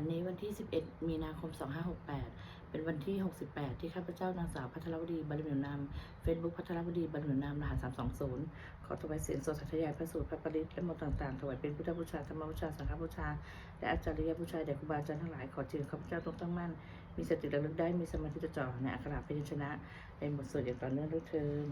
วันนี้วันที่ 11 มีนาคม 2568 เป็นวันที่ 68 ที่ข้าพเจ้านางสาวพัทรวดีบรรลุนามเฟซบุ๊กพัทรวดีบรรลุนามรหัส320 ขอถวายเสียงสดสัตยายพระสูตรพระปริตและมนต์ต่างๆ ถวายเป็นพุทธบูชาธรรมบูชาสังฆบูชา และอาจารย์บูชาแด่ครูบาอาจารย์ทั้งหลาย ขอเชิญข้าพเจ้าต้องตั้งมั่น มีสติระลึกได้ มีสมาธิจดจ่อในอักขระพยัญชนะในบทสวดอย่างต่อเนื่องด้วยเทิน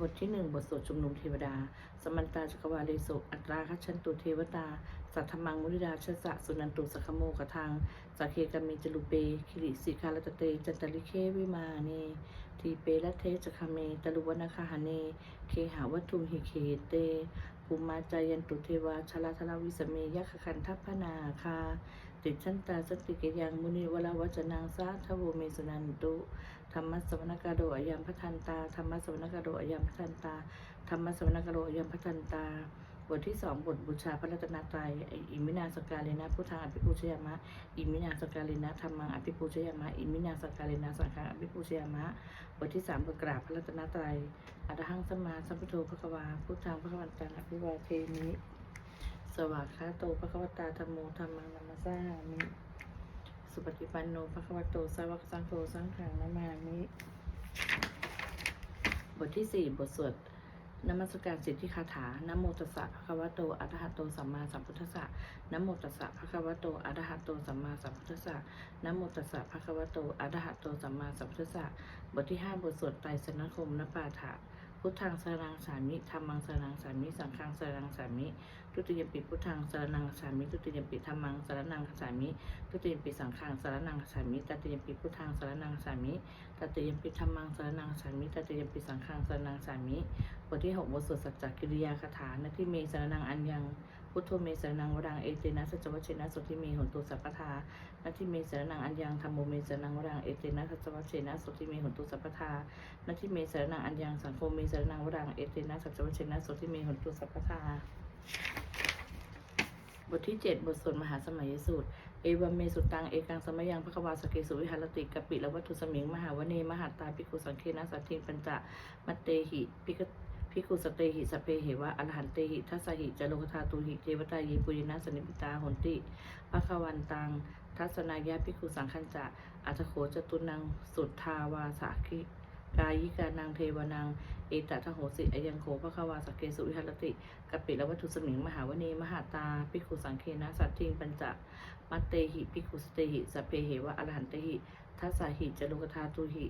บทที่หนึ่งบทสวดชุมนุมเทวดา สมันตาจักรวาเลสุอัตราคัจฉันตุเทวตา สัทธมังมุนิดาชสะสุนันตุสัคโมกทังสักเคกามิจลุเปคิริสิกาลตเตจันตลิเควิมาเนทีเปละเทจคาเมตลุวนาคาหเน เคหาวัตุมหิเคเตภูมาจายันตุเทวาชลาธลาวิสเมยัคคันทัพพนาคาติชันตาสติกยังมุนิวลาวัจนังสาทโวเมสุนันตุธรรมสวนกาโดอยัมพัทันตาธรรมสวนกาโดอยัมพัทันตาธรรมสวนกาโดอยัมพัทันตา บทที่สองบทบูชาพระรัตนตรัยอิมินาสกาเลนะพุทธังอภิปูชยามะ อิมินาสกาเลนะธรรมังอภิปูชยามะ อิมินาสกาเลนะสังฆังอภิปูชยามะ บทที่สามบทกราบพระรัตนตรัยอรหังสัมมาสัมพุทโธพระควาพุทธังพระควันตังอภิวาเทมิสวากขาโตพระควตาธรรมโมธรรมังนัมสสามิสุปฏิปันโนภะควะโตสาวกสังโฆสังฆังนามามิ บทที่สี่บทสวด นมัสการสิทธิคาถานโมตัสสะภะคะวะโตอะระหะโตสัมมาสัมพุทธัสสะนโมตัสสะภะคะวะโตอะระหะโตสัมมาสัมพุทธัสสะนโมตัสสะภะคะวะโตอะระหะโตสัมมาสัมพุทธัสสะบทที่ห้าบทสวดไตรสนคมนปาถะ พุทธังสรังสามิธรรมังสรังสามิ สังฆังสรังสามิ ทุติยมปิพุทธังสรนังคามิ ทุติยมปิธรรมังสรนังคามิ ทุติยมปิสังฆังสรนังคามิตติยมปิพุทธังสรนังคามิตติยมปิธรรมังสรนังคามิตติยมปิสังฆังสรนังคามิ บทที่หกบทสวดสัจจกิริยาคาถาณที่เมสรนังอัญญังพุทโธเมสรนังวรังเอเตนะสัจจวัชเชนะสุทิเมหนตุสัพพทา ณที่เมสรนังอัญญังธรรมโมเมสรนังวรังเอเตนะสัจจวัชเชนะสุทิเมหนตุสัพพทาณที่เมสรนังอัญญังสังโฆเมสรนังวรังเอเตนะสัจจวัชเชนะสุทิเมหนตุสัพพทาบทที่ 7 บทสวดมหาสมัยสูตร เอวเมสุตัง เอกังสมยังพระควาสเกสุวิหารติกปิละวัตถุสมิง มหาวเน มหาตาภิกขุสังเคนะสัตถิงปัญจะมัตเตหิภิกภิกขุสเตหิสเพเหวะอรหันเตหิทัสหิจโลกธาตุหิเทวตาเยปุยนะสนิปิตาหนติภะควันตัง ทัศนายะภิกขุสังคัญจะอัตโขจตุนังสุทธาวาสาคิกายิกานังเทวนังเอตตะโหสิอยังโขภควาสเกสุวิหารติกปิละวัตถุสมิงมหาวเนมหาตาภิกขุสังเคนะสัตทิงปัญจะมัตเตหิภิกขุสเตหิสพเพเหวะอรหันเตหิทัสสาหิจลุกธาตุหิ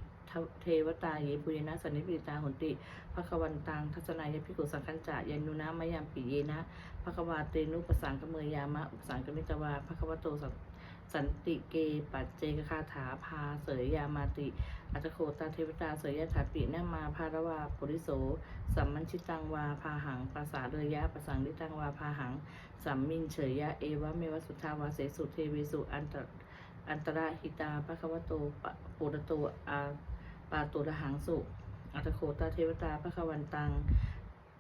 เทวตาเยปุยนะสันนิปิตาหุนติภควันตังทัศนายะภิกุสังคัญจะยันนุนะมะยามปิเยนะภควาเตนุปสังกเมยยามะอุปสังกมิตวาภควโตสัน สันติเกปัจเจกคาถาพาเสยยามาติ อัตโคตาเทวตาเสยยถาปินามาภารวาปุริโส สัมมัญชิตังวาพาหังภาษาเรยะประสังนิตังวาพาหัง สัมมินเฉยยะเอวะเมวสุทธาวาเสสุเทวิสุอันตอันตระหิตาภควโตปปุรโตอาปาตุระหังสุอัตโคตาเทวตาภควันตัง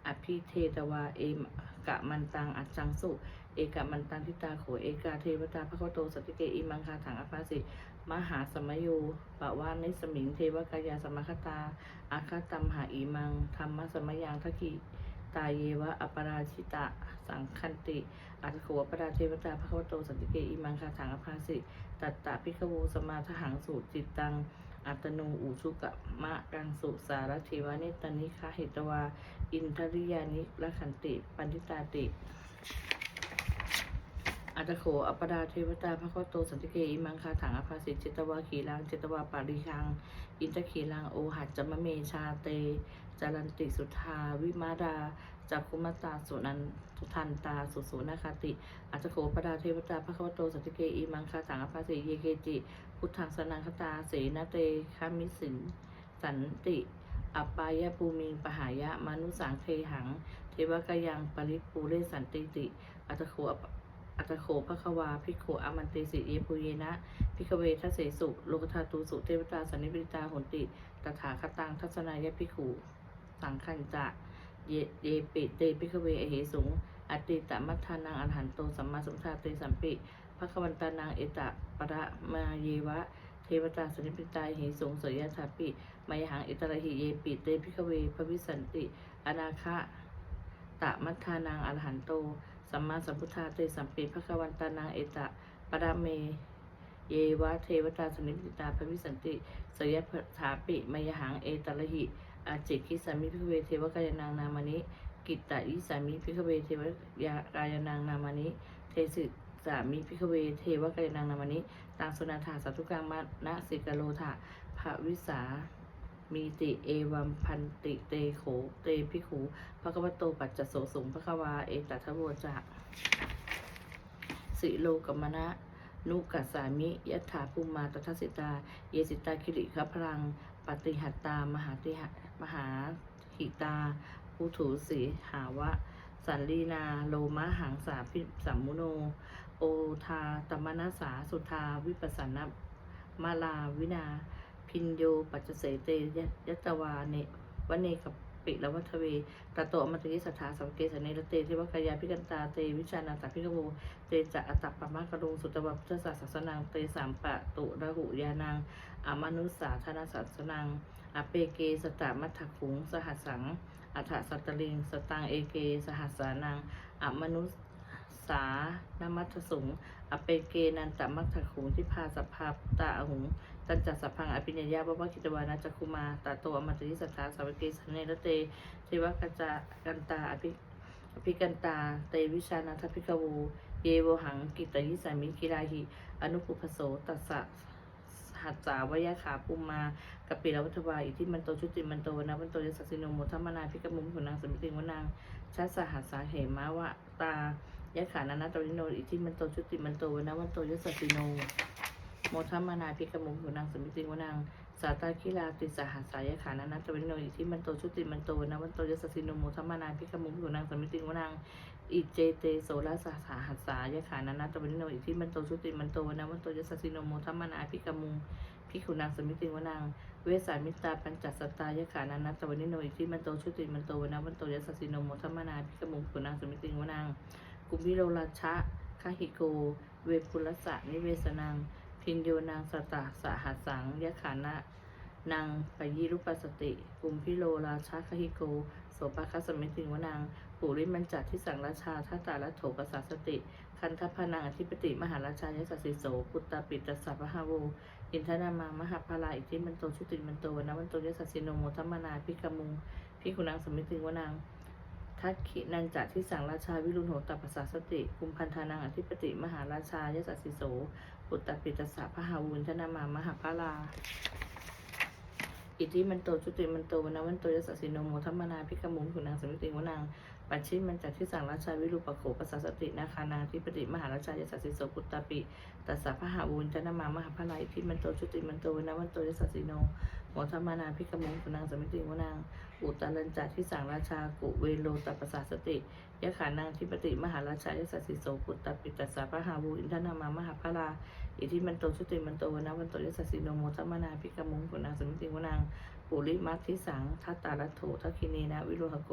อภิเทตวาเอมกะมันตัง อัจจังสุ เอกมันตังทิตาโขเอกาเทวตาภควโตสติเกอิมังคาถังอภาสิมหาสมโยปะวานิสมิงเทวกายาสมคตาอาคาตัมหาอีมังธรรมสมยังทกิตาเยวะอปราชิตะสังคันติอัตโขวปราเทวตาภควโตสันติเกอิมังคาถังอภาสิตัตตะพิกโวสมาทหังสูจิตตัง อัตโนอุชุกะมะกังสุสารเทวานิตานิคาหิตวา อินทริยานิละขันติ ปันทิตาติ อัตโขอปดาเทวตาพระโคโตสันติเกอิมังคาถังอภาสิจิตวาขีลังจิตวาปาริคัง อินทขีลังโอหัจจมะเมชาเตจารันติสุทธาวิมาดาจักคุมตตาสุนันทุทันตาสุสุนาคาติ อัตโขปดาเทวตาพระโคโตสันติเกอิมังคาถังอภาสิเยเกจิ พุทธังสนังคตาเสนาเตคามิสินสันติอปายะภูมิงปหายะมานุสังเทหัง เทวกายังปริปูเรสันติติ อัตโข อปอัตโขภควาพิโขอามันเตสิเยปุเยนะ พิกเวทัสเสสุโลกธาตุสุเทวตาสันนิปิตาหนติ ตถาคตังทัศนายพิขุสังคันจะเยเยปิเตพิกเวอเหสุงอติตมัทธานังอรหันโตสัมมาสัมพุทธาเตสัมปิภควันตานังเอตะปะระมาเยวะ เทวตาสันนิปิตาเหสุงเสยยถาปิมายหังอิตระหิเยปิเตพิกเวภวิสันติ อนาคะตะมัทธานังอรหันโต สัมมาสัมพุทธาเตสัมปีพระกวันตานังเอตะปะระเม เยวะเทวตาสนิปิตาภวิสันติสยถาปิมยหังเอตระหิ อาจิคิสามิพิเวเทวกายนางนามานิกิตตะอิสามิพิเวเทวยากายนางนามานิเทสิสามิพิกเวเทวกายนางนามานิตังสุนาถาสัตุกังมานะสิกโลถะภวิสา มีติเอวัมพันติเตโขเตพิขูภควโตปัจจโสสุงภควาเอตัทโวจะสิโลกมนะนุกัสสามิยถาภูมาตทัสิตา เยสิตาคิริขพรัง ปฏิหัตตา มหาติหมหาหิตาภูถูสีหาวะ สันลีนา โลมะหังสาพิสัมมุโน โอทาตมนาสาสุทาวิปัสสนมาลาวินา พินโย ปัจจเสเตยยัตวาเนวเนกับปิละวัทเวตโตอมตยิสถาสัมเกสเนรเตเทวกายาพิกันตาเตวิชานาตาพิกโวเตจะอัตตปปะมะกรุงสุตวะพุทธศาสสนังเตสามปะตุระหุยานังอามนุสสาธนาสัสนังอเปเกสตามัทถขุง สหัสัง อัฏฐสัตตลิง สตังเอเก สหัสานังอมนุสสานมัทสุงอเปเกนันตมัทถขุงที่พาสภาพตาหุง ตันจัสสพพังอภิญญาบวะกิตวานาจักคุมาตาโตอมตะยิสัทธาสาวเกสเนรเตเทวกัจจากันตาอภิอภิกันตาเตวิชานาทพิกวูเยโวหังกิตยิสามิกิราหิอนุปุพโสตัสสะหัตสาวยะขาปุมมากปิลวัฏวาอิทิมันโตชุติมันโตนะวันโตยสัสสิโนโมทัมมนาพิกมุมหุนางสมิติงวนางชัสสหัสสาเหมาวะตายะขานานาตริโนอิทิมันโตชุติมันโตนะวันโตยสัสสิโนโมทัมมานาพิกมุมหุนางสมิติวนางสาตาคิลาติสหัสายขานานัตวินโนอิที่มันโตชุติมันโตนะวันโตยสสินโนโมทัมมานาพิกมุมหุนางสมิติวนางอิเจเตโสลาสาหัสสายขานานัตวินโนอิที่มันโตชุติมันโตนะวันโตยสสินโนโมทัมมานาพิกมุมพิขุนางสมิติวนางเวสามิตาปัญจสตายขานานัตวินโนอิที่มันโตชุติมันโตนะวันโตยสสินโนโมทัมมานาพิกมุมขุนางสมิติวนางกุมิโรราชะคาหิโก เวปุลสะนิเวสนัง พินโยนางสตาสหัสสังยะขานะนางปยิรุปสติกุมพิโลราชาคหิโกโสปาคสมิติงวนางปุริมันจัดที่สังราชาทัตตาละโถปสาสติ คันทพนางอธิปติมหาราชายสัสสิโสปุตตาปิตสัพพะโว อินทนามามหาพาลาอิทิมันโตชุติมันโตวันวันโตยสัสสิโนโมทัมมนาพิกมุงพิคุณางสมิติงวนางทักขินันจัดที่สังราชาวิรุณโหตปัสสาสติกุมพันธานังอธิปติมหาราชายสัสสิโส อุตตปิตสะพหาวุญธนามามหาพาลา อิทธิมันโตจุติมันโตวนาวันโตยสสิโนโมทัมมนาพิกมุงขุนางสมิติวนาง ปัจฉิมันจัดที่สั่งราชาวิรุปโขปัสสาสตินาคานาธิปติมหาราชายสัสสิโสปุตตปิตัสสะพหาวุญธนามามหาพาลาอิทธิมันโตจุติมันโตวนาวันโตยสสสิโนโมทัมมนาพิกมุงขุนางสมิติวนางอุตตรัญจัดที่สั่งราชากุเวโลตปัสสาสติยะขานางธิปติมหาราชายสัสสิโสปุตตปิตัสสะพหาวุญธนามามหาพาลาอิทธิมันโตชุติมันโตวนาวันโตยสัสสิโนโมทัมมนาพิกมุงขุนางสมิติวนาง ปุริมัทิสังทัตตารโถทักคินีนะวิโรหโก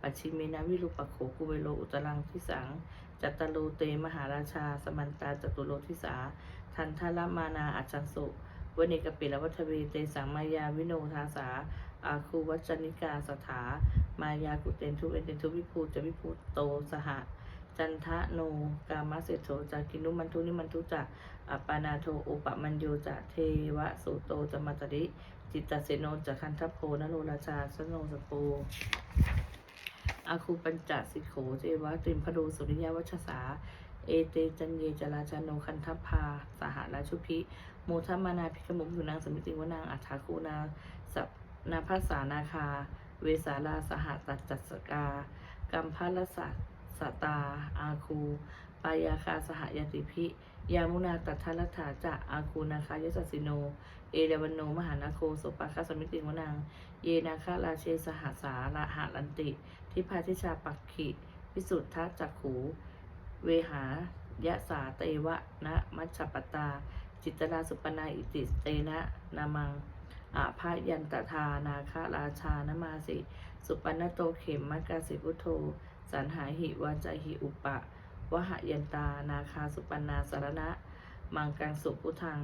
ปัจฉิเมนะวิรุปโขกุเวโลอุตรังทิสังจัตตโลเตมหาราชา สมันตาจตุโลทิสา ทันทลมานาอัจจังสุวเนกปิลวัฏเวเตสังมายาวิโนทาสา อาคูวัจนิกาสถา มายากุเตนทุเอเตนทุวิภูจะวิภูโตสหะ จันทะโนกามะเสโถจากินุมันทุนิมันทุจะอปานาโทอุปมัญโยจะเทวะสุโตจะมัตตริ จิตตเสโนจะคันทัพโพนโนราชาสโนสโปอาคูปัญจสิโขเจวะตริมพโดสุริยวัชสา เอเตจันเยจราชาโนคันทัพพา สหราชุพิโมทัมานาพิกมุมอยู่นางสมิติวนางอัฏฐาคูนาสัพนาภาษานาคา เวสาลาสหตัจจัสกากัมพลสัสตา อาคู ปายาคาสหยติพิยามุนาตัทธรัฐาจะอาคูนาคายสัสสิโน เอเดวันโนมหานาโคโสปาคาสมิติวนางเยนาคาราเชสหาสาระหาลันติ ทิพาทิชาปักขิวิสุทธาจักขู เวหายะสาเตวะนะมัชปตา จิตตราสุปนาอิติเตนะนามังอาภายันตทานาคาราชานมาสิ สุปนโตเขมมักกาสิพุโธสันหาหิวาจหิอุปะ วหยันตา นาคาสุปนาสารณะ มังกังสุพุทัง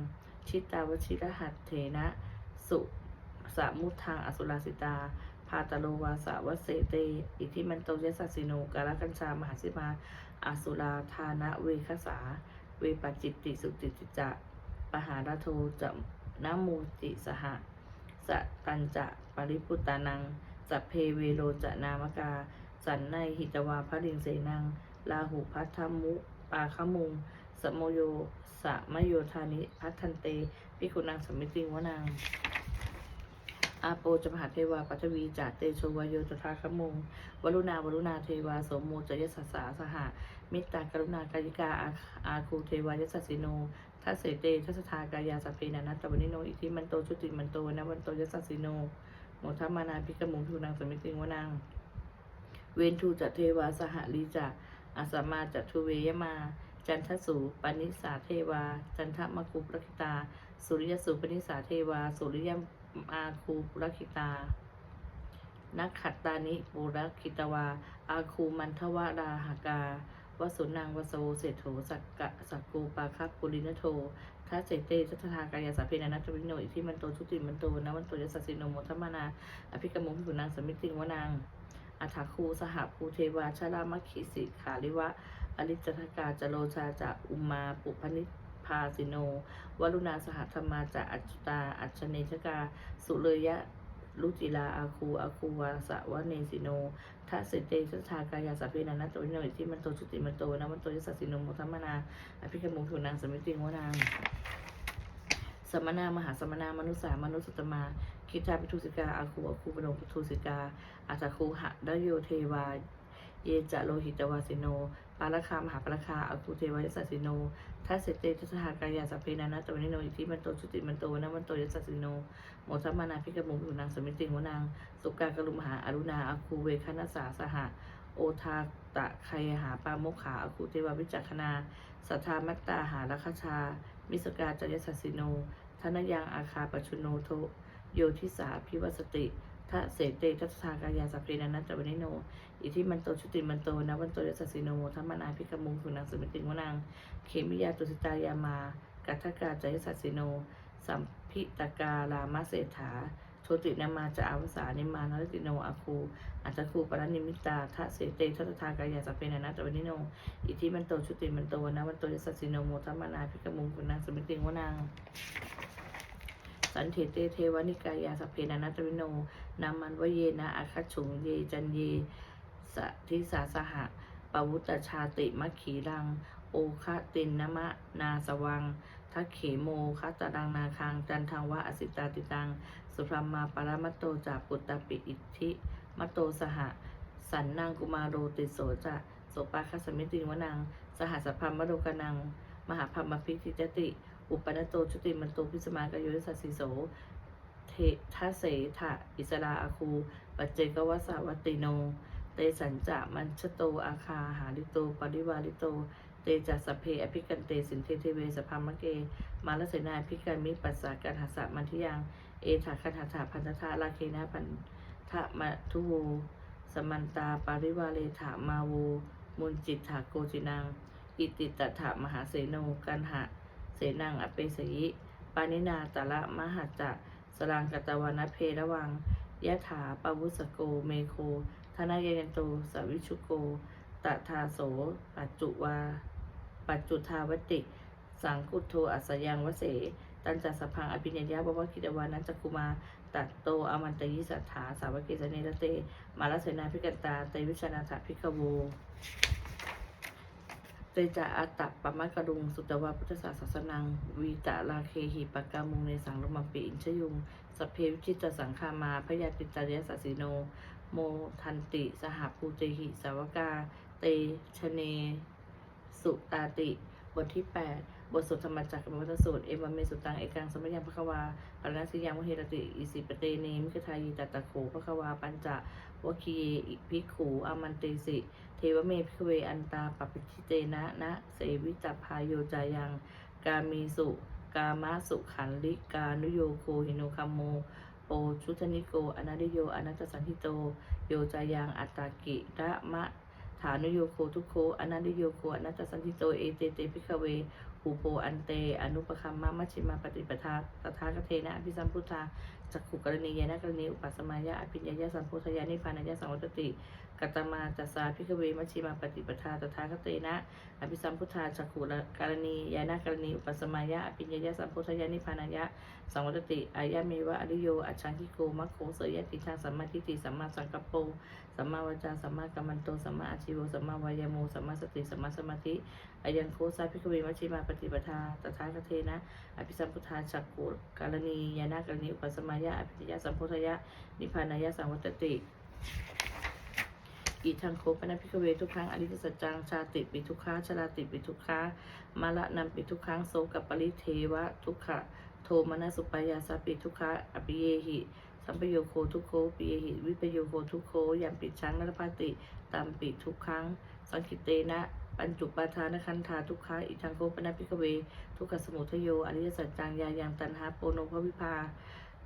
ชิตาวชิรหัตเถนะ สุสามุทังอสุราสิตา พาตโลวาสาวเสเต อิทิมันโตยสัสสิโนกาลกัญชามหาสิมาอสุราธานะเวคสา เวปจิตติสุติติจะ ปหารโทจะนะมูติสหะสะตันจะปริปุตานัง สัพเพเวโรจะนามกา สันในหิตวาพระดิงเสนัง ลาหูพัทธมุปาขมุงสมโยสะมโยธานิพัทธันเตพิกุนังสมิติงวนังอาโปจมหาเทวาปัทวีจาเตโชวโยตถาคมุงวรุณาวรุณาเทวาโสมโมจยสัสสาสหะมิตตากรุณากายิกาอาอาคูเทวายสัสสิโนทัสเสเตทัสทากายาสพเพนานัตตวนิโนอิทิมันโตชุติมันโตนะวันโตยสัสสิโนโมทัมมานาพิกมุงทุนังสมิติงวนังเวนทูจัตเทวาสหลีจะ อาสมมาจัตุเวยมา จันทสูปนิสาเทวา จันทมกุปรคิตา สุริยสูปนิสาเทวา สุริยมาคูปรคิตา นักขัตตานิปุรคิตวา อาคูมันทวาราหากาวสุนังวสโวเศรษโถสักกะสักกูปาคับปุรินโททัสเสเตทัตถากายาสาเพนานัตวิโนอิที่มันโตชุติมันโตนะวันโตยสัสสิโนโมทัมมานาอภิกรมงพิกุนางสมิติงวนาง อัฐคูสหภูเทวาชรามขิสิขาลิวะ อริจทกาจโลชาจะอุมาปุพนิพาสิโน วรุณาสหธรรมาจะอัจจุตา อัจฉเนชกา สุเลยะลุจิลาอาคูอาคูวาสะวะเนสิโนทัสเสเตทัสทากายาสาเพนานตโตวิโนอิที่มันโตชุติมันโตนะมันโตยสัสสิโนโมทัมมนาอภิกมงพิกุนางสมิติงวนางสมณามหาสมณามนุษามนุสสตมา คิตาปิทุสิกาอาคูอาคูปโนปิทุสิกาอาตาคูหะดโยเทวา เยจะโลหิตวาสิโน ปาลคามหาปาลคาอาคูเทวายสัสสิโนทัสเสเตทัสหากายาสัพเพนานาตวนิโนอิทิมันโตชุติมันโตนะมันโตยสัสสิโนโมทัมมานาพิกมุงผิวนางสมิติงวนางสุกากรุมหาอรุณาอาคูเวคณสาสหะโอทาตะไคหาปาโมกขาอาคูเทวาวิจักขณาสัทธามัตตาหาลัคชามิสกาจยสัสสิโนธนยังอาคาปชุโนโท โยทิสาพิวสติทะเสเตทัสสากายาสัพเพนันนัตตวนิโน อิทิมันโตชุติมันโตนะวันโตยสัสสิโนทัมมานาพิกมุงสุนังสุมิติงวนางเขมิยาตุสิตายามากัทกาจยสัสสิโน สัมพิตกาลามเศรษฐาโชตินามาจะอาวสานิมานรติโนอาคูอัตคูปรนิมิตาทะเสเตทัสทากายาสัพเพนันนัตตวนิโน อิทิมันโตชุติมันโตนะวันโตยสัสสิโนโมทัมมานาพิกมุงสุนังสุมิติงวนาง สันเทเตเทวนิกายาสเพนานัตวิโนนามันวเยนะอาคัจฉุงเยจันเยสทิสาสหะปวุตชาติมัคขีรัง โอคะตินนมะนาสวัง ทักเขโมคัตตดังนาคัง จันทังวะอสิตาติตัง สุพรมมาปรมัตโตจาปุตตปิอิทธิมัตโตสหะ สันนางกุมารโรติโสจะโสปาคสมิติวนัง สหัสพัมมโรกนัง มหาพัมมพิทิจติ อุปนโตชุติมันโตพิสมากโยสัสสิโสเททัสเสถะอิสราอาคู ปัจเจกวสาวัติโน เตสัญจะมันชโตอาคาหาริโตปริวาริโต เตจัสเพอภิกันเตสินเทเทเวสพามะเก มาลเสนาภิกันมิปัสสากันหัสสะมันทิยัง เอถาคันหาถาพันธทาลาเคนะพันธะมะทุโวสมันตาปาริวาเลถามาโวมุนจิตถาโกจินัง อิติตถามหาเสโนกันหะ เสนังอเปสยิปานินาตะละมหัจจะสรังกตวานะเพระวังยะถาปวุสโก เมโคธนายยันโตสวิชุโกตถาโส ปัจจุวา ปัจจุทาวติ สังคุโทอัสยังวเส ตันจัสพังอภิญญาบวคิดวานันจักุมาตัดโตอมันตยิสัทธาสาวกิสเนรเต มาลเสนาพิกันตาเตวิชนาถาพิกโว เตจะอาตัปปะมะกะดุง สุตวาพุทธศาสนัง วีตะลาเคหิปะกามุงในสังลมปีอินชยุงสเพวิจิตสังคามาพยาติตาเรยสสิโน โมทันติ สหภูเตหิสาวกา เตชเน สุตาติ บทที่ 8 บทสวดธรรมจักรวัตสูตร เอวเมสุตัง เอกังสมัยยังพระควาปรณสิยังวเฮรติ อิสิปเตเนมิกทายีตตะโขพระควา ปัญจวคีอิภิกขูอามันเตสิ เทวเมพิเวอันตาปปิชิเจนะนะเสวิจัพายโยจายัง กามีสุ กามะสุขันลิกานุโยโคหิโนคัมโมโปชุทนิโกอนาดิโยอนัตตสันทิโต โยจายังอัตตากิระมะฐานุโยโคทุโคอนันติโยโคอนัตตสันติโต เอเตเตพิกเว หูโปอันเต อนุปคัมมะมัชิมาปฏิปทาตถาคเทนะอภิสัมพุทธาจักขุกรณียนะกรณีอุปสมายะอภิญญายะสัมโพธยานิพานายะสังวัตติกัตมาจัสสาพิกเวมัชิมาปฏิปทาตถาคเตนะอภิสัมพุทธาจักขุกรณียนะกรณีอุปสมายะอภิญญายะสัมโพธยานิพานายะสังวัตติอายะเมวะอริโยอัจฉังคิโกมัคโคเสยยติทางสัมมาทิฏฐิสัมมาสังกัปโป สัมมาวาจาสัมมากัมมันโตสัมมาอาชีโวสัมมาวายโมสัมมาสติสัมมาสมาธิอายังโคสาพิกเวมัชิมาปฏิปทาตถาคเตนะอภิสัมพุทธาจักขุการณียานากรณีอุปสมายะอภิญญาสัมโพธยะนิพพานายะสังวัตติอีทางโคปนะพิกเวทุกครั้งอริยสัจจังชาติปิทุกขาชราติปิทุกขามาละนัมปิทุกครั้งโสกับปริเทวะทุกขะโทมนัสุปายาสาปิทุกขาอภิเยหิ สัมปโยโคทุกโคปิยหิตวิปโยโคทุกโคยามปิดช้างนรพาติตามปิทุกครั้ง สังคิเตนะปัญจุปาทานคันธาทุกขาอิทังโคปนะพิกเว ทุกขสมุทโยอริยสัจจังยายังตันหาโปโนภวิภา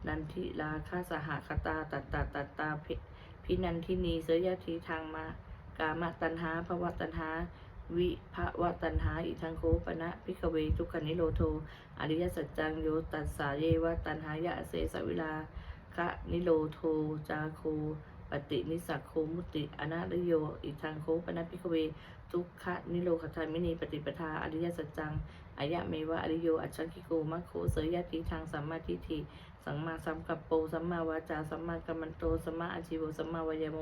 นันทิลาคาสหคตาตัตตาตัตตาพิพินันทินีเสยยทีทางมากามตันหาภวตันหา วิภวตันหาอิทังโคปนะพิกเว ทุกขนิโรโทอริยสัจจังโยตัสสาเยวตันหายะเสสวิลา คะนิโรโทจาโคปฏินิสักโคมุติอนาลโย อิทังโคปนัพิกเว ทุกขนิโรขทานมินีปฏิปทาอริยสัจจังอายะเมวะอริโย อัจฉริโกมัคโคเสยยะติทางสัมมาทิฏฐิ สัมมาสัมกัปโปสัมมาวาจาสัมมากัมมันโตสัมมาอาชีโวสัมมาวายโม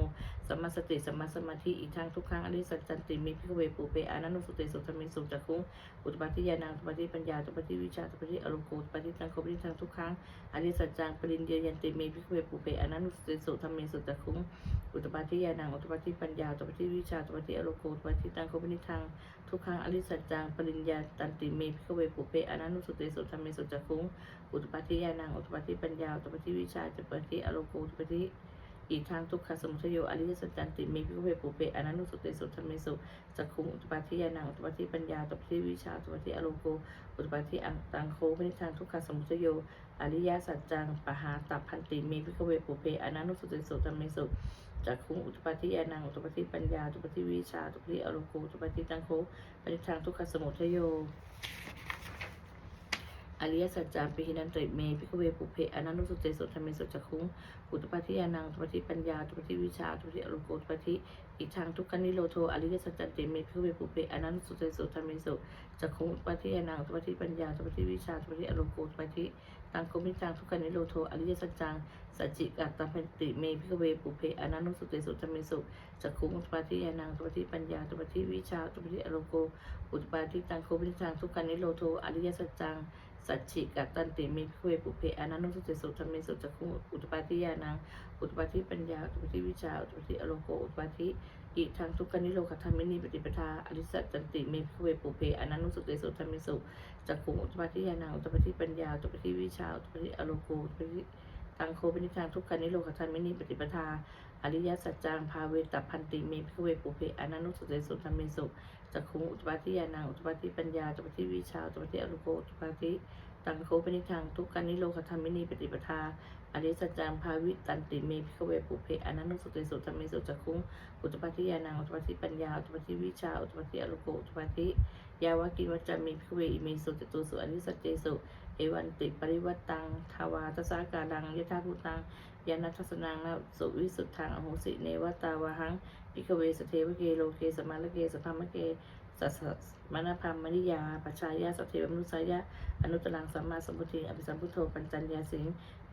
สัมมาสติสัมมาสมาธิอีกทางทุกครั้งอริสัจจันติมีพิกเวปูเปอานันุสุติสุธรมิสุจักขุอุตปาทิยานังอุตปาทิปัญญาอุตปาทิวิชาอุตปาทิอารมณ์โกอุตปาทิตังคปทิทางทุกครั้งอริสัจจังปริญญายันติมีพิกเวปูเปอานันุสุติสุธรรมิสุจักขุอุตปาทิยานังอุตปาทิปัญญาอุตปาทิวิชาอุตปาทิอารมณ์โกอุตปาทิตังคปทิทางทุกครั้งอริสัจจังปริญญาตันติเมพิกเวปุเปอนันุสุเตสุธรรมเมสุจักขุง อุตปาทิยานัง อุตปาทิปัญญา อุตปาทิวิชาจุปาทิอโลโกอุตปาทิอีกทางทุกขสมุทโยอริยสัจจันติเมพิกเวปุเปอนันุสุเตสุธรรมเมสุจักขุงอุตปาทิยานังอุตปาทิปัญญาอุตปาทิวิชาอุตปาทิอโลโกอุตปาทิอังตังโคปนิทางทุกขสมุทโยอริยสัจจังปหาตัพันติเมพิกเวปุเปอนันุสุเตสุธรรมเมสุจักขุงอุตปาทิยานังอุตปาทิปัญญาอุตปาทิวิชาอุตปาทิอโลโกอุตปาทิตังโคปฏิทางทุกขสมุทโย อริยสัจจามปิหินันเตเมพิกเวปุเพอนันตุสุเตสุธรรมสุจักขุงอุตปาทิยานังอุปาทิปัญญาอุปาทิวิชาอุปาทิอรุโกอุปาทิอิทางทุกขานิโรโทอริยสัจจันติเมพิกเวปุเพอนันตุสุเตสุธรรมสุจักขุงอุตปาทิยานังอุปาทิปัญญาอุปาทิวิชาอุปาทิอรุโกอุปาทิตังโกมิทางทุกขานิโรโทอริยสัจจังสัจจิกัตตพันติเมพิกเวปุเพอนันตุสุเตสุธรรมสุจักขุงอุตปาทิยานังอุปาทิปัญญาอุปาทิวิชาอุปาทิอรุโกอุตปาทิตังโคปิทางทุกขานิโรโทอริยสัจจัง สัจฉิกัตตันติมิพิเวปุเพอนันตุสุติสุธรรมิสุจักขุอุตปาทิยานังอุตปาทิปัญญา อุตปาทิวิชา อุตปาทิอโลโก อุตปาทิอีทางทุกขานิโรคธรรมินีปฏิปทาอริสัจจันติมิพิเวปุเพอนันตุสุติสุธรรมิสุจักขุอุตปาทิยานังอุตปาทิปัญญา อุตปาทิวิชา อุตปาทิอโลโก อุตปาทิตังโคปิทางทุกขานิโรคธรรมินีปฏิปทาอริยสัจจังพาเวตพันติมิพิเวปุเพอนันตุสุติสุธรรมิสุ จักขุงอุตปาทิยานังอุตปาทิปัญญาอุตปาทิวิชาอุตปาทิอรุโกอุตปาทิตังโคปนิทังทุกขานิโรคธรรมินีปฏิปทาอริสัจจังภาวิตันติเมพิกเวปุเพอนันตุสุติสุธรรมิสุจักขุงอุตปาทิยานังอุตปาทิปัญญาอุตปาทิวิชาอุตปาทิอรุโกอุตปาทิยาวากินวัจจามีพิกเวอิเมสุจตุสุอริสัจเจสุเอวันติปริวัตตังทาวาตสการังยะธาภูตังยานัทสนังนะสุวิสุทธังอโหสิเนวตาวาหัง พิกเวสเทวเกโลเกสมาลเกสพัมมะเกสัสสะมณพัมมณิยาปัจชายาสเทวมนุสายะอนุตตรังสัมมาสัมพุทธิอภิสัมพุทโธปัญจัญญาสิง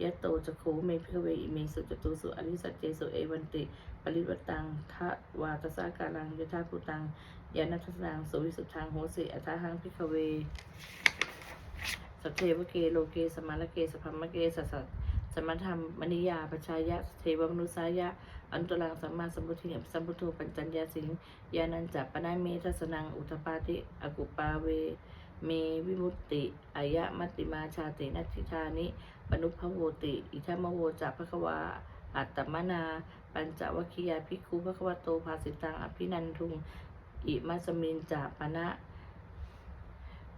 ยะโตจะโคเมพิกเวอิเมสุจตุสุอริสัจเจสุเอวันติปริวัตตังทะวาตสาการังยะธาภูตังยานัทสนังสุวิสุทธังโหสิอัทาหังพิกเวสเทวเกโลเกสมาลเกสพัมมะเกสัสสะสมธรรมมณิยาปชายะเทวมนุสายะ อันตุลังสัมมาสัมพุทธิสัมพุทโธปัญจัญญาสิงยานันจัปปนาเมทัสนังอุทปาติอกุปาเวเมวิมุตติอายะมัติมาชาตินัตถิธานิปนุพโวติ อิทัมโวจัพพะวาอัตตมนา ปัญจวัคคียาภิกขุพภควโตภาสิตังอภินันทุง อิมัสมินจาปนะ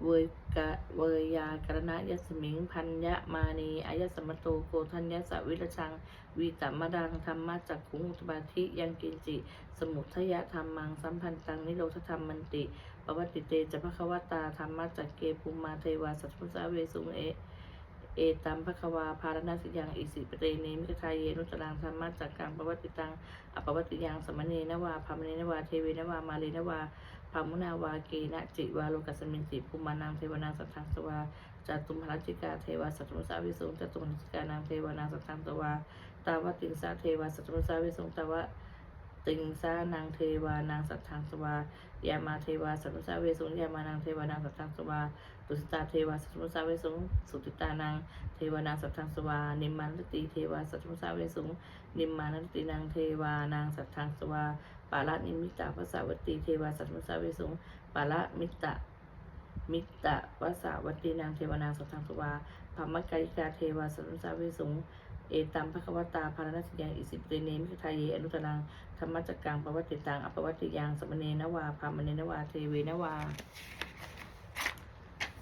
เวยกะเวยากรณะยสมิงพันยะมานีอายสมโตโกทัญญสวิรชัง วีตัมมดังธรรมะจักขุงอุตบาทิยังกินจิ สมุทยธรรมังสัมพันตังนิโรธธรรมมันติปวัตติเตจะพระควตาธรรมะจักเกภูมิมาเทวาสัตพุสาเวสุงเอเอตัมภควาภารณสิยังอิสิปเตเนมิกทายเยนุตรังธรรมะจักกังปวัตติตังอปวัติยังสมณเนวาพามเนนวาเทเวนวามาเลนวา พามุนาวาเกนะจิวาโลกัสมินติภูมานังเทวนาสัทธังสวาจตุมหรจิกาเทวาสัตมุสาวิสุงจตุมหรจิกานางเทวานาสัทธังสวาตาวติงสาเทวาสัตมุสาวิสุงตาวติงสานางเทวานางสัทธังสวายามาเทวาสัตมุสาวิสุงยามานางเทวานางสัทธังสวาตุสิตาเทวาสัตมุสาเวสุงสุติตานังเทวานังสัทธังสวานิมมานติเทวาสัตมุสาเวสุงนิมมานตินางเทวานางสัทธังสวา ปาละนิมิตาภาษาวตีเทวาสัตมุสาเวสุงปาละมิตะมิตะภาษาวตีนางเทวานางสัทธังสวาภมกายิกาเทวาสัตมุสาเวสุงเอตัมภควตาภารณสิยังอิสิปเตเนมิคทายเยอนุตรังธรรมจักกังปวัตติตังอปวัตติยังสมเนนวาพามเนนวาเทเวนวา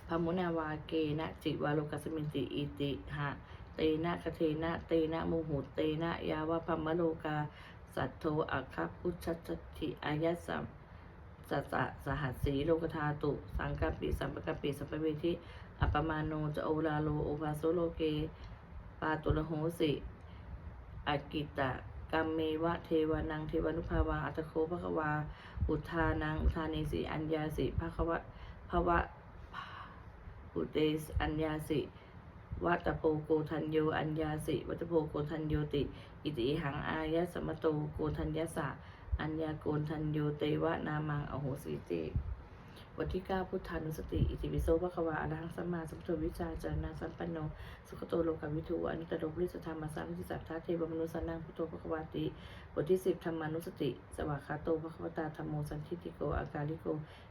พมุนาวาเกนะจิวาโลกัสมินติอิติหะเตนะคเทนะเตนะโมหุเตนะยาวะพัมมะโลกา สัทโทอัคคพุชชตติอายัสสัมสัสสหัสสีโลกธาตุ สังกัปปิสัมปกัปปิสัมปเวทิอัปมาโนจะโอลาโลโอภาโซโลเก ปาตุลโหสิอากิตะกัมเมวะเทวานังเทวานุภาวังอัตโคภควา อุทานังอุทาเนสีอัญญาสิภควะภวะอุเตสอัญญาสิ วัตโพโกทันโยอัญญาสิวัตโพโกทันโยติ อิติหังอายะสมโตโกทัญญาสะอัญญาโกทันโยเตวะนามังอโหสิติ วันที่เก้าพุทธานุสติ อิติปิโสภควาอรหังสัมมาสัมพุทธวิชาจารณาสัมปันโน สุขโตโลกวิทูอนุตตรโลริสธรรมสามิสัทธาเทวมนุสนังพุทโธภควาติ บทที่สิบธรรมานุสติ สวากขาโตภควตาธรรมโมสันทิติโก อากาลิโก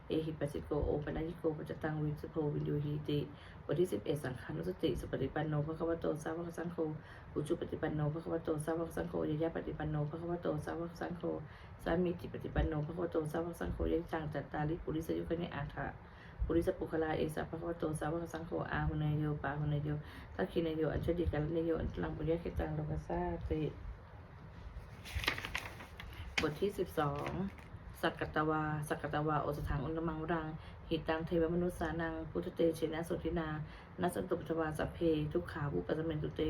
เอหิปัสสิโก โอปัญญิโกปัจจตังวิสุโภวินยูหีติ บทที่สิบเอ็ดสังฆานุสติ สุปฏิปันโนภควโตสาวกสังโฆอุจุปฏิปันโนภควโตสาวกสังโฆยยะปฏิปันโนภควโตสาวกสังโฆ สามีจิปฏิปันโนภควโตสาวกสังโฆยะจังจัตตาลิปุริสยุคเนอาถะปุริสปุคลาเอสะภควโตสาวกสังโฆอาหุเนโยปาหุเนโยทักขิเนโยอัญชดิกัลเนโยอันตรังปุญญาเกตังโลกัสสาติบทที่สิบสองสักกตวา สักกตวา โอสถังอุลมังรัง หิตังเทวมนุษสานัง พุทธเตเชนะสุทินา นัสตุปทวาสัพเพ ทุกขาวุปสสมเมนตุเต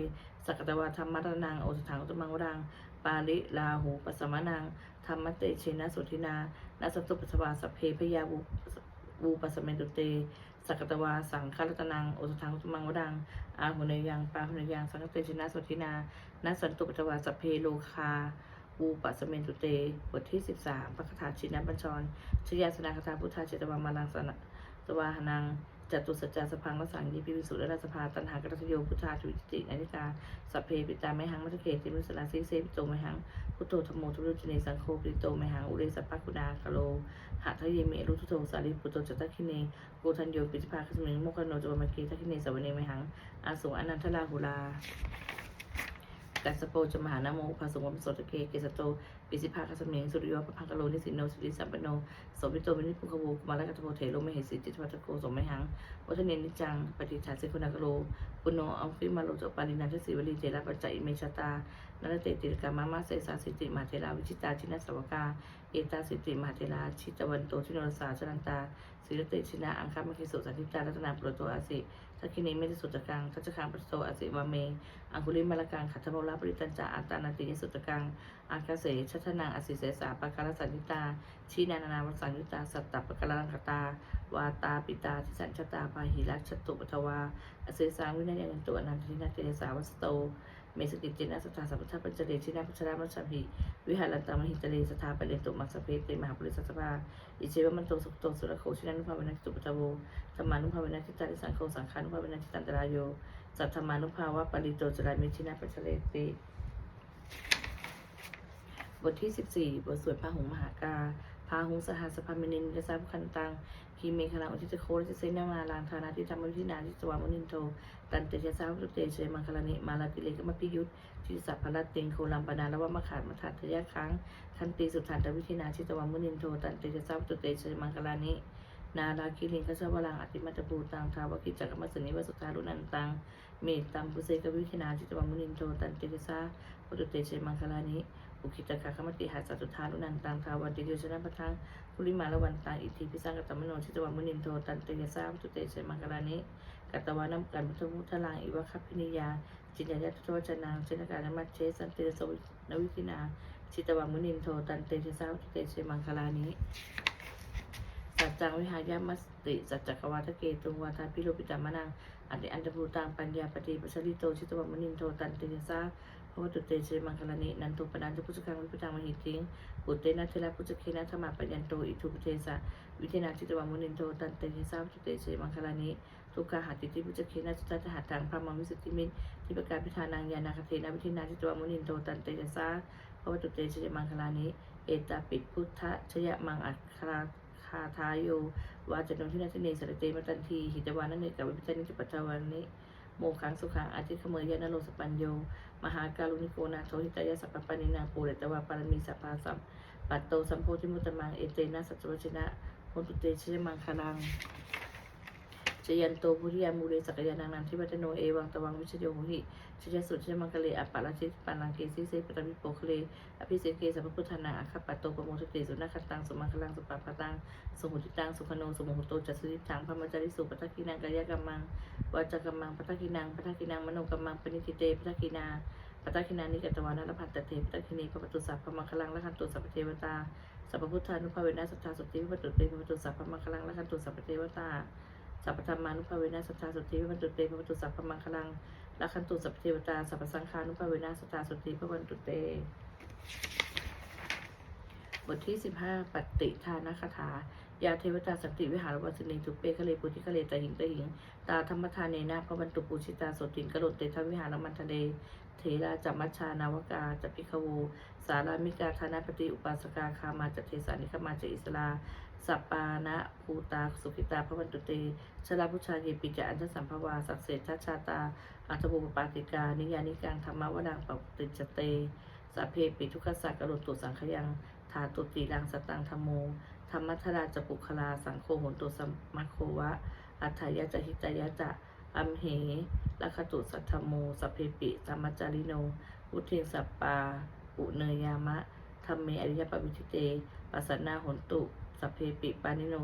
สักกตวาธรรมรนัง โอสถังอุลมังรัง ปาลิลาหูปัสมานังธรรมเตเชนะสุทินานัสสันตุปทวาสัพเพพยาวุวูปัสมเมนตุเต สักตวา สังฆรัตนัง โอสถังอุมังวรัง อาหุเนยัง ปาหุเนยัง สังฆเตเชนะสุทินานัสันตุปทวาสัพเพโลคาอูปัสเมนตุเต บทที่ 13ปัคถาชินบัญชรชยาสนาคาถาพุทธาเจตวามาลังสนะสวาหนัง จตุสัจจาสพังวสังยีพิวิสุและราชภาตันหากรัตโยพุทธาจุติตินานิกาสัพเพปิตาไมหังมัจเกติมุสลาสิเซปิโตไมหังพุทโธธรรมโมทุรุจเนสังโฆปิโตไมหังอุเรสัพพคุณากะโลหะทะเยเมรุทุโธสาริปุโตจตตคิเนโกทันโยปิจิภาคสมิงโมคโนจวมเกทัคิเนสวเนไมหังอาสุอนันทลาหุลา กัสโปจมหานโมภาสงวมโสตเกเกสโตปิสิภาคสมิงสุริยปพังกโลนิสินโนสุริสัมปโนโสปิโตวินิพุขวูกุมาลกัตโพเถโลมเหสีจิตวัตโกสมไมหังวัฒเนนิจังปฏิฐานเสกุณากะโลปุโนอังฟิมาโลจปานินันทศิวลีเจระปัจจัยเมชตานันเตติกามามาเสสาสิติมาเทลาวิจิตาชินสวกาเอตาสิติมาเทลาชิตวันโตชินรสาชนันตาศิรติชินะอังคามคิสุสันติตารัตนาปุรโตอาสิ ทักคินีเมติสุตกังทัชคังปัสโตอสิวาเม อังคุลิมาลกังขัตโนลาปริตัญจาอัตานาติยสุตกัง อากาเสชัชนางอสิเสสาปะการสันนิตา ชีนานานาวสังยุตา สัตตปะการังคตา วาตาปิตาทิสันชตา พาหิรัชตุปทวาอเสสาวินัยยันตุอนันทินาเตสาวัสโต เมสกิจเจนะสถาสัพพะปัญจเดชินาพัชรามัชชัมหิวิหารันตามหิตเลสถาปเรตุมัสเพเตมหาปุริสัสสภาอิเชวมันโตสุขโตสุรโคชินานุภาเวนะตุปทโวธรรมานุภาเวนะทิตาริสังโฆสังฆานุภาเวนะทิตันตรายโยสัทธมานุภาวะปริโตจรามิชินาปัจเจเลติบทที่ 14 บทสวดพระหงมหากาพาหุงสหัสพามินินยสาภคันตัง คีเมฆนาอุทิตโครจิเซนามาลางธานาทิธรรมวิธินาทิสวามุนินโทตันเตยสาวุตเตเชมังคลานิมาลาติเลกมพิยุทธทิสัพพลัตติงโคลัมปนาละวะมะขาดมะถัดทยะครั้งคันตีสุทันตวิธินาชิตวามุนินโทตันเตยสาวุตเตเชมังคลานินาลาคิลิงคชวลังอติมัตตภูตังทาวกิจักรมัสนิวสุทารุนันตัง เมตตัมปุเสกวิธินาจิตวังมุนินโทตันเตติสาปุตุเตเชมังคลานิอุคิตกะคมติหัสสตุทารุนันตังทาวันติโยชนะปะทัง คุลิมาละวันตังอิทิพิสังกตมโนจิตวังมุนินโทตันเตติสาปุตุเตเชมังคลานิกัตตวานำกันพุทมุทลังอิวะคัพพินิยาจินยายะทุวจนางเชนการนมัจเชสันเตสวินวิธินาชิตวังมุนินโทตันเตชะสาวิเตเชมังคลานิสัจจังวิหายามัสติสัจจกวาทะเกตุงวาทาพิโรปิตามนังอันเดอันตภูตังปัญญาปฏิปัสสริโตชิตวมุนินโทตันเตชะสาพระ วัตุเตเชมังคลานินันตุปนันตุพุทธคังวิปตังมหิติงปุตเตนะเทระพุทธเคนะธรรมปัญญโตอิทุปเทสะวิเทนาชิตวมุนินโทตันเตชะสาวัตุเตเชมังคลานิทุกขาหัตติติพุทธเคนะจุตตหัตถังพระมังวิสุทธิมิตที่ประกาศพิธานังยานาคเทนะวิธินาชิตวมุนินโทตันเตชะสาพระวัตุเตเชมังคลานิเอตาปิพุทธชยมังอัคราคาทายโยวาจนงที่นาทิเนสรเตมตันทีหิตวานันเนกับวิพิจานิจปัจจาวันนิโมขังสุขังอาทิขเมยยานโลสปัญโย มหาการุณิโกนาโทหิตายสัพพปานินาปูเรตวาปารมีสัพพาสัมปัตโตสัมโพธิมุตตมังเอเตนะสัจวชนะโหตุเตชิมังคลัง ชยันโตภุริยามูเรสักยานังนันทิวัตโนเอวังตวังวิชโยโหหิชยสุชยมังคเลอัปปาราชิตปันลังเกสิเสปตมิโปคเลอภิเศกเกสัพพุทธานาอาคปัตโตปโมทติสุนัขตังสุมังคลังสุปปะตังสมุติตังสุขโนสมุหุโตจัสสิตังพระมจาริสุปทักกินังกายกรรมังวาจกรรมังปทักกินังปทักกินังมโนกรรมังปณิทิเตปทักกินาปทักกินานิกตวานัพัตตเตปทักกินีปปตุสัพพมังคลังละขันตุสัพเทวตาสัพพุทธานุภาเวนะสัทธาสุติวิปตุเตปปตุสัพพมังคลังละขันตุสัพเทวตา สัพพธรรมานุภาเวนะสัทธาสุติวิปตุเตปปตุสัพพมังคลังละขันตุสัพเทวตาสัพสังฆานุภาเวนะสัทธาสุติพระวันตุเต บทที่15ปฏิทานคาถายาเทวตาสันติวิหารวัสนิทุเปคะเลปุธิคะเลตาหิงตาหิง ตาธรรมทานเนนาพระวันตุปูชิตาโสติงกรดเตทวิหารมันทะเลเทราจัมมัชชานาวกาจัปิคโว สารามิกาธนาปฏิอุปาสกาคามาจเทสานิคมาจอิสลาสัปปานะภูตา สุขิตาพระวันตุเตชลาพุชาเยปิจาอันทสัมภวา สักเสชาชาตา อัตบุปปาติกา นิยานิกังธรรมวดังปติจเตสัพเพปิทุกขสักกรุตุสังขยังถาตุติลังสตังธรรมโมธรรมัทราจปุคลา สังโฆหนตุสัมมัคโควะ อัฏฐายะจะหิตายะจะอัมเหลัคตุสัทธโมสัพเพปิสัมมัจจาริโนวุเทสัปปา อุเนยามะธรรมเมอริยปวิชิเตปัสสนาหนตุ สัพเพปิปานิโน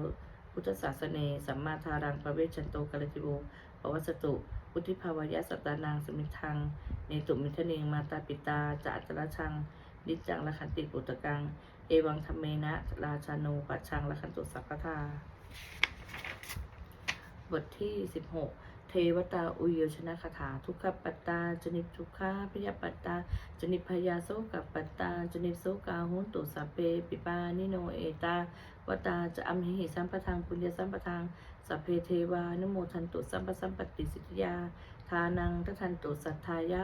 พุทธศาสเน สัมมาทารังปะเวชันโตกาลติโวปวัสตุพุทธิภาวยะสัตตานางสมิทัง เนตุมิทเนงมาตาปิตาจะอัตระชังนิจังละขันติปุตตะกัง เอวังธรรมเมนะ ราชาโนปัชังละขันตุสัพพทาบทที่16 เทวตาอุโยชนะคาถาทุกขปัตตาจนิทุกขาพยาปัตตาจนิพยาโสกับปัตตาจนิโสกาหุนตุสเพปิปานิโนเอตาวตาจะอัมหิสัมปทางปุญญสัมปทางสัพเพเทวานุโมทันตุสัมปสัมปติสิทธิยา ทานังทัทันตุสัทธายะ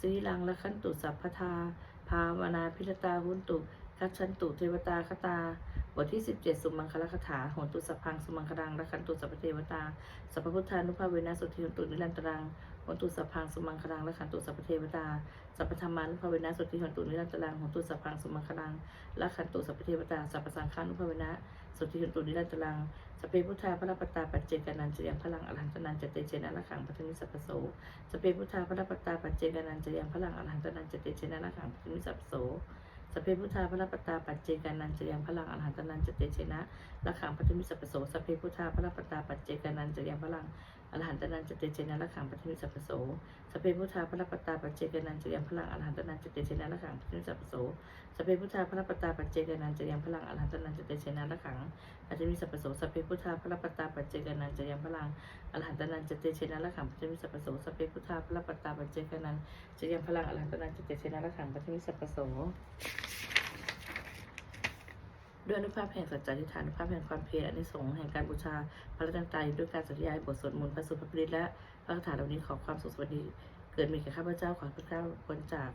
สีลังละขันตุสัพพทา ภาวนาพิรตาหุนตุคัจฉันตุเทวตาคตา บทที่ 17 สุมังคลคาถาโหนตุสัพพัง สุมังคลังรักขันตุสัพพเทวตา สัพพพุทธานุภาเวนะสุทธิหนตุนิรันตรังโหนตุสัพพัง สุมังคลังรักขันตุสัพพเทวตา สัพพธรรมานุภาเวนะสุทธิหนตุนิรันตรังโหนตุสัพพัง สุมังคลังรักขันตุสัพพเทวตา สัพพสังฆานุภาเวนะสุทธิหนตุนิรันตรังสพเพพุทธาพระปตตาปัจเจกานันจะยังพลังอรหันตนันจเตเจนะละขังพัทมิสัพโสสพเพพุทธาพระปตตาปัจเจกานันจะยังพลังอรหันตนันจเตเจนะละขังพัทมิสัพโส สเพพุทธาพระปตตาปัจเจกานันจะยังพลังอรหันตนันจะเตชนะละขังพัทมิสัพโสสเพพุทธาพระปตตาปัจเจกานันจะยังพลัง อรหันตนันจะเตเจนะละขังพัทมิสัพพโสสเพพุทธาพระปตาปัจเจกนันจะยังพลังอรหันตนันจะเตเจนะละขังพัทมิสัพพโสสเพพุทธาพระปตาปัจเจกนันจะยังพลังอรหันตนันจะเตเจนะละขังปัจจมิสัพพโสสเพพุทธาพระปตาปัจเจกนันจะยังพลังอรหันตนันจะเตเชนะละขังปัจจมิสัพพโสสเพพุทธาพระปตาปัจเจกนันจะยังพลังอรหันตนันจะเตเชนะละขังปัจจมิสัพโส ด้วยอนุภาพแห่งสัจจะทิฏฐานุภาพแห่งความเพียรอนิสงส์แห่งการบูชาพระรัตนตรัยด้วยการสัตยายบทสวดมนต์พระสุภริตและพระคาถาเหล่านี้ขอความสุขสวัสดี เกิดมีแก่ข้าพเจ้าขอพระเจ้าพ้นจาก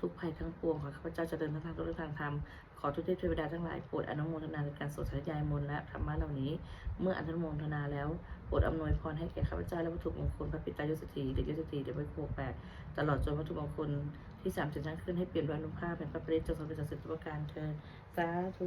ทุกภัยทั้งปวงขอข้าพเจ้าเจริญทั้งทางทุกทางธรรมขอทุกเทพเทวดาทั้งหลายโปรดอนุโมทนาในการสวดสาธยายมนต์และธรรมะเหล่านี้ เมื่ออนุโมทนาแล้วโปรดอำนวยพรให้แก่ข้าพเจ้าและวัตถุมงคลพระปิตายศถีเดชยศถีเดชไว้โคแปดตลอดจนวัตถุมงคลที่สามสิบนั้นขึ้นให้เปลี่ยนด้วยอนุภาพเป็นพระปริศจงสำเร็จสำเร็จทุกประการเทินสาธุ